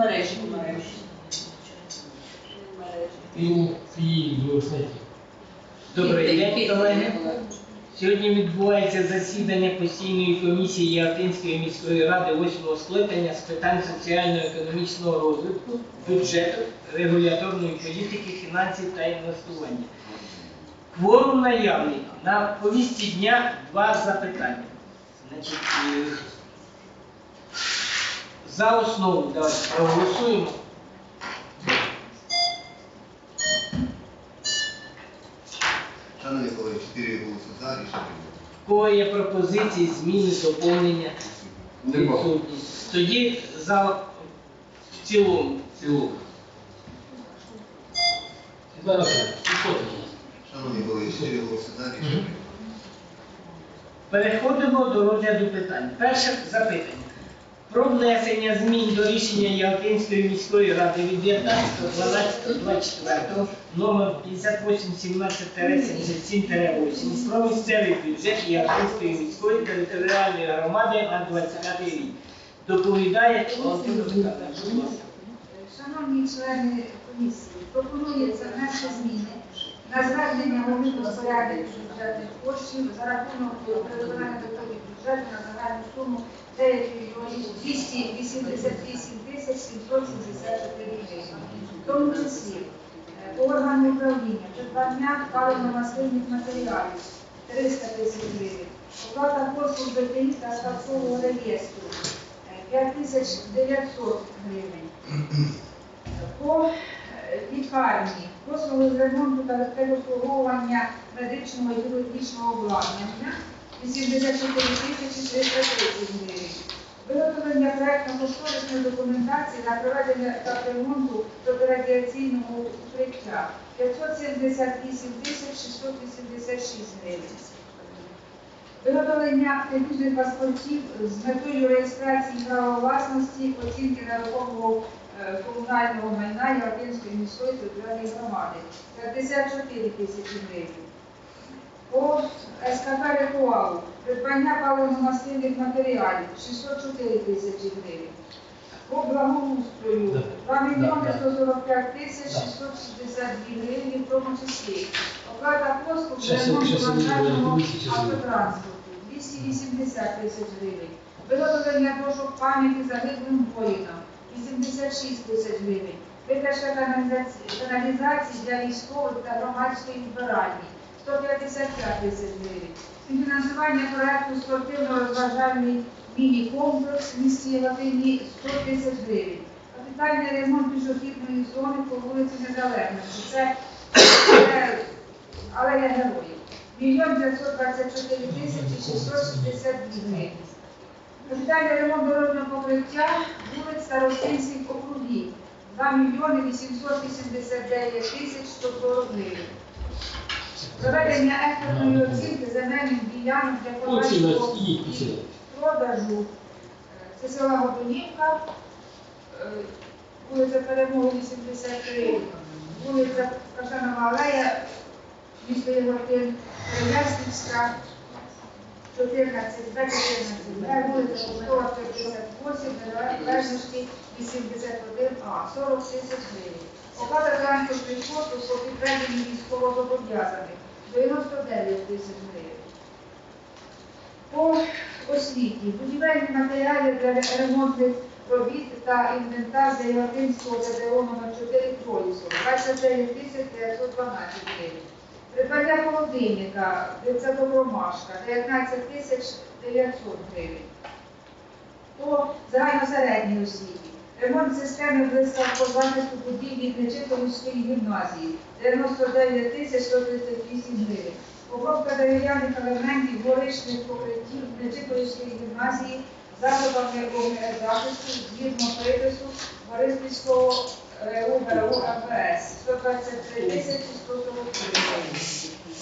мережі. Він її не знайти. Добрий день, колеги. Сьогодні відбувається засідання постійної комісії Яготинської міської ради 8 скликання з питань соціально-економічного розвитку, бюджету, регуляторної політики, фінансів та інвестування. Кворум наявний. На повістці дня два запитання. Значить, е, за основу давайте проголосуємо. Шановні колеги, 4 голоси за, рішення. В кого є пропозиції, зміни, доповнення? Нема. Відсутні. Тоді за в цілому. Світлана Федорівна, підходьте. Шановні колеги, 4 голоси за, рішення. Переходимо до розгляду питань. Перше запитання. Про внесення змін до рішення Яготинської міської ради від 19.12.24 номер 5817-77-8 про місцевий бюджет Яготинської міської територіальної громади на 25 рік. Доповідає Михайловна. Шановні члени комісії, пропонується внести зміни на звернення голови розпорядників бюджетних коштів за рахунок переконання доходів бюджету на загальну суму 9 мільйонів 288 тисяч 774 гривень. В тому числі е, по органу управління придбання паливно-мастильних матеріалів 300 тисяч гривень, оплата послуг БТІ та ставкового реєстру е, 5900 гривень. По е, лікарні послуги з ремонту та обслуговування медичного і хірургічного обладнання 84 тисячі 330 гривень. Виготовлення проектно-кошторисної документації на проведення та ремонту протирадіаційного укриття 578 тисяч 686 гривень. Виготовлення технічних паспортів з метою реєстрації права власності, оцінки нерухомого комунального майна Яготинської міської територіальної громади. 54 тисячі гривень. По СКП «Ритуалу» придбання паливно-мастильних матеріалів. 604 тисячі гривень. По благоустрою 2 мільйони 145 тисяч 662 гривні, в тому числі. Оплата послуг Щас я- ремонту вантажного автотранспорту. 280 тисяч гривень. Виготовлення дошок пам'яті загиблим воїнам 86 тисяч гривень. Витяжка каналізації для військових та громадської вбиральні 155 тисяч гривень. Фінансування проекту спортивно-розважальний міні-комплекс в місті Яготині 100 тисяч гривень. Капітальний ремонт пішохідної зони по вулиці Незалежності. Це, це алея героїв. Мільйон 924 тисячі 662 гривень. Капітальний ремонт дорожнього покриття вулиць Старостинських округів 2 мільйони 889 тисяч 140 гривень. Проведення експертної оцінки земельних ділянок для Оці подальшого і продажу. Це села Годунівка, е, вулиця Перемоги 83, вулиця Кашанова Алея, місто Єготин, Переяслівська, 14, Б, 14, Б, вулиця Поштова, 58, Незалежності, 81А, 40 тисяч гривень. Оплата транспортних послуг по підтвердженню військовозобов'язаних 99 тисяч гривень. По освіті будівельні матеріали для ремонтних робіт та інвентар для Яготинського ТДО номер 4 Тролісу 29 тисяч 912 гривень. Придбання холодильника дитсадок Ромашка 19 тисяч 900 гривень. По загальносередній освіті. Ремонт системи блискавко захисту будівлі Нечитовської гімназії 99 тисяч 138 гривень. Обробка дерев'яних елементів горичних покриттів Нечитовської гімназії засобами захисту згідно припису Бориспільського РУ ГРУ МВС 123 тисячі 143 гривень.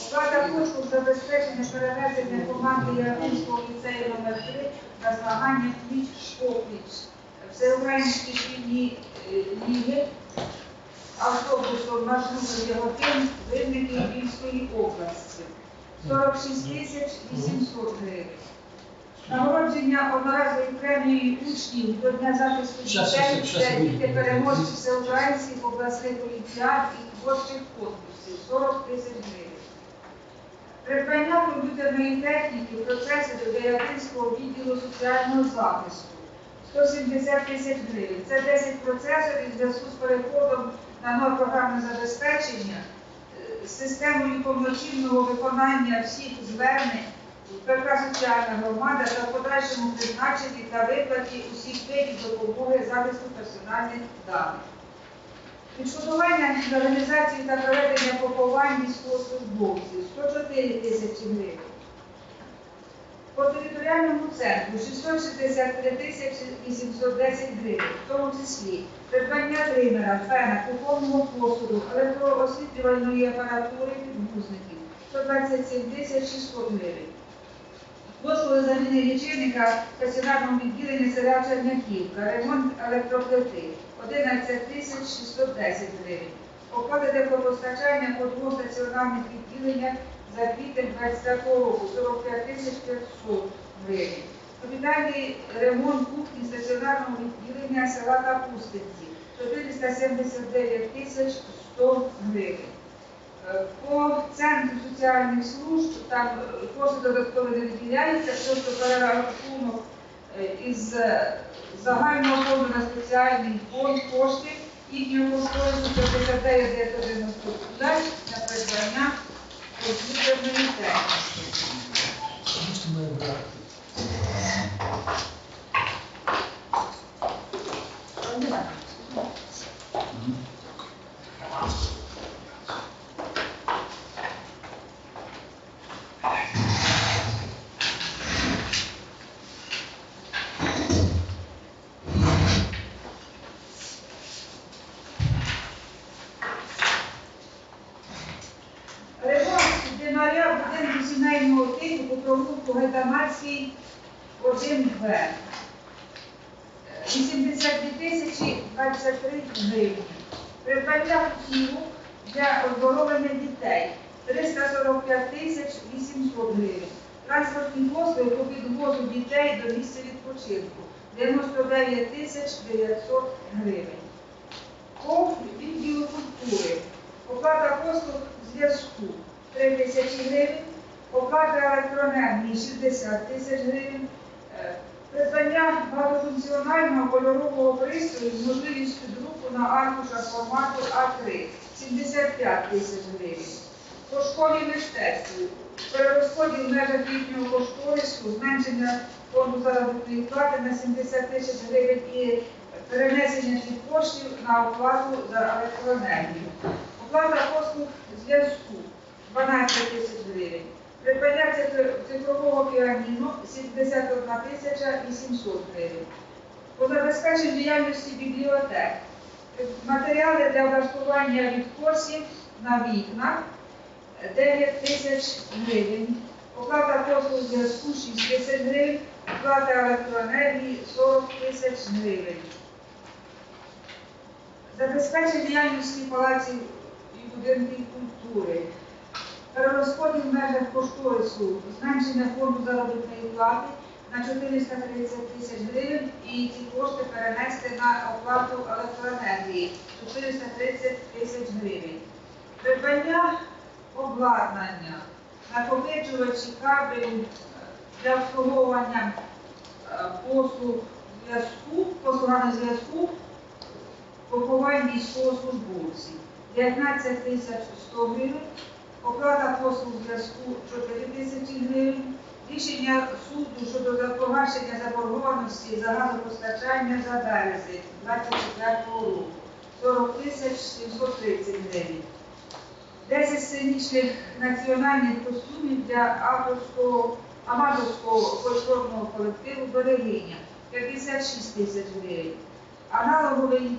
Оплата коштів забезпечення перевезення команди Яготинського ліцею номер 3 на змагання пліч опліч всеукраїнські шкільні е, ліги автобусом маршруту Яготин, Винники Львівської області. 46 тисяч 800 гривень. Нагородження одноразової премії учнів до Дня захисту дітей діти буде. переможці всеукраїнських обласних олімпіад і творчих конкурсів 40 тисяч гривень. Придбання комп'ютерної техніки процесорів для Ятинського відділу соціального захисту 170 тисяч гривень. Це 10 процесорів в зв'язку з переходом на нове програмне забезпечення е, системою повноцінного виконання всіх звернень ПК «Соціальна громада» та в подальшому призначенні та виплаті усіх видів допомоги захисту персональних даних. Відшкодування за організацію та проведення поховань військовослужбовців 104 тисячі гривень. По територіальному центру 663 тисячі 810 гривень, в тому числі придбання тримера, фена, кухонного посуду, електроосвітлювальної апаратури, підгузників 127 тисяч 600 гривень. Послуги заміни лічильника стаціонарного відділення села Черняківка, ремонт електроплити 11 тисяч 610 гривень. Оплата теплопостачання по двох стаціонарних відділеннях за квітень 25 року 45 тисяч 500 гривень. Капітальний ремонт кухні стаціонарного відділення села Капустинці 479 тисяч 100 гривень. Е, По центру соціальних служб там е, кошти додатково не виділяються, просто перерахунок е, із е, загального фонду на спеціальний фонд кошти їхнього кошторису 59 995 на придбання комп'ютерної техніки. Що ми брати? Ремонт динаря будинку сімейного типу по провулку Гайдамацький 1В. 82 тисячі 23 гривні. Придбання кутівок для оздоровлення дітей 345 тисяч 800 гривень. Транспортні послуги по підвозу дітей до місця відпочинку 99 тисяч 900 гривень. По відділу культури оплата послуг зв'язку 3 тисячі гривень, оплата електроенергії 60 тисяч гривень, е, придбання багатофункціонального кольорового пристрою з можливістю друку на аркушах формату А3 75 тисяч гривень. По школі мистецтв перерозподіл в межах їхнього кошторису, зменшення фонду заробітної плати на 70 тисяч гривень і перенесення цих коштів на оплату за електроенергію. Оплата послуг зв'язку 12 тисяч гривень. Придбання цифрового піаніно 71 тисяча 800 гривень. По забезпеченню діяльності бібліотек. Матеріали для влаштування відкосів на вікнах 9 тисяч гривень. Оплата послуг зв'язку 6 тисяч гривень. Оплата електроенергії 40 тисяч гривень. Забезпечення діяльності палаців і будинків культури. Перерозподіл в межах кошторису, зменшення фонду заробітної плати на 430 тисяч гривень і ці кошти перенести на оплату електроенергії 430 тисяч гривень. Придбання обладнання, накопичувачі кабелів е, для обслуговування е, послуг зв'язку, послуга зв'язку поховань військовослужбовців 19 тисяч 100 гривень, оплата послуг зв'язку 4 тисячі гривень, рішення суду щодо запогашення заборгованості за газопостачання за березень 24 року 40 тисяч 730 гривень. 10 сценічних національних костюмів для авторського аматорського фольклорного колективу Берегиня 56 тисяч гривень. Аналоговий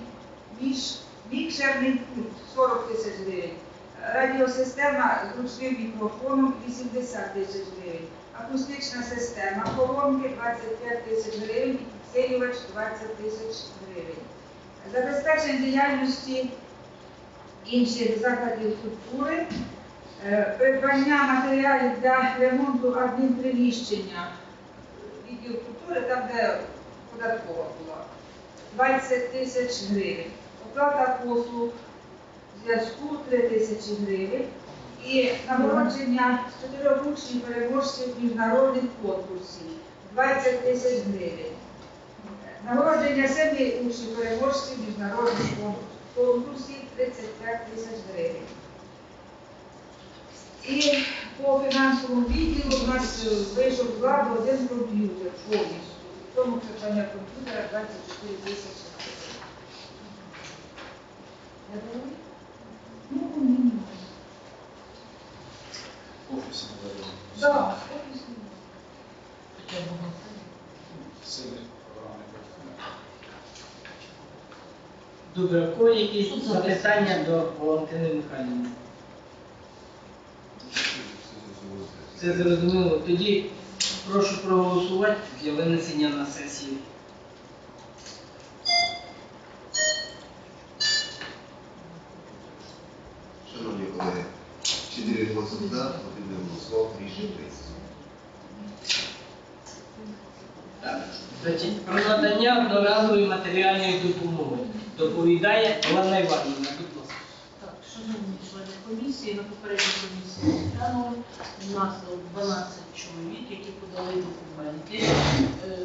мікшерний пульт 40 тисяч гривень. Радіосистема з ручним мікрофоном 80 тисяч гривень. Акустична система колонки 25 тисяч гривень і підсилювач 20 тисяч гривень. Забезпечення діяльності інших закладів культури, е, придбання матеріалів для ремонту адмінприміщення відділ культури, там, де податкова була. 20 тисяч гривень. Оплата послуг зв'язку 3 тисячі гривень. І нагородження чотирьох учнів переможців міжнародних конкурсів 20 тисяч гривень. Нагородження семи учнів переможців міжнародних кон- конкурсів 35 тисяч гривень. І по фінансовому відділу у нас вийшов з ладу один комп'ютер повністю. В тому придбання комп'ютера 24 тисячі гривень. Кого якісь запитання до Валентини Михайлівни? Це зрозуміло. Тоді прошу проголосувати для винесення на сесію. Шановні колеги, чотири голоси за, один не голосував, рішення прийнято. Так. Значить, про надання одноразової матеріальної допомоги. Доповідає Олена Іванівна. Будь ласка. Так, шановні члени комісії, на попередній комісії розглянули. У нас 12 чоловік, які подали документи е,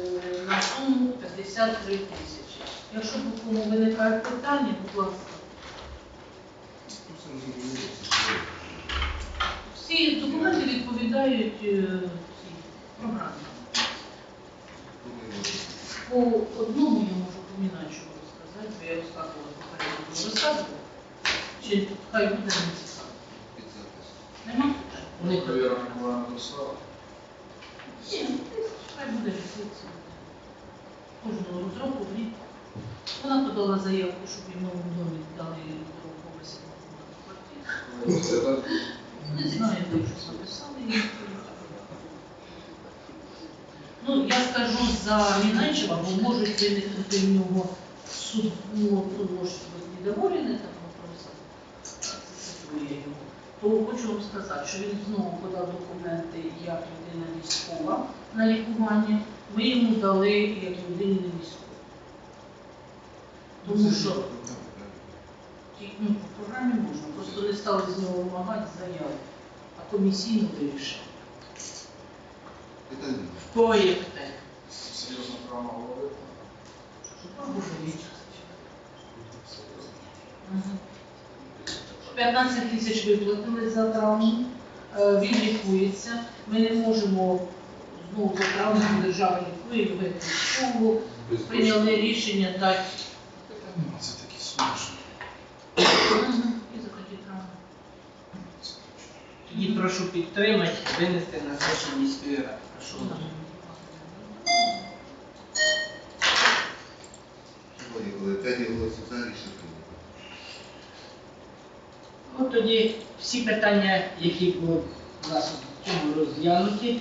на суму 53 тисячі. Якщо по кому виникають питання, будь ласка. Всі документи відповідають е, цій програмі. По одному я можу поміначу бо я розказувала попередньо розказувала. Чи хай буде не цікаво. під запис. Нема питань? Ну, хай буде. Кожного розроку в. Вона подала заявку, щоб їм новому домі дали поверсі на квартиру. Не знаю, де щось написали. їй. Ну, я скажу за Мінайчева, бо можуть виникнути в нього суд, може бути недоволений там вопросом, його. То хочу вам сказати, що він знову подав документи як людина військова на лікування. Ми йому дали як людині не військовій. Тому що ну, по програмі можна, просто не стали з нього вимагати заяви, а комісійно вирішили. В питання? Серйозна програма голови. Щоб Боже вічно. Серйозна. 15 тисяч виплатили за травму, е, він лікується. Ми не можемо знову за травму держава лікує, як військового. Прийняли рішення дати Це такі сумішні. і за такі травми. Тоді прошу підтримати, винести на сесію міської ради. Прошу. Шановні колеги, голосів за, рішення прийнято. Ну, тоді всі питання, які були у нас розглянуті,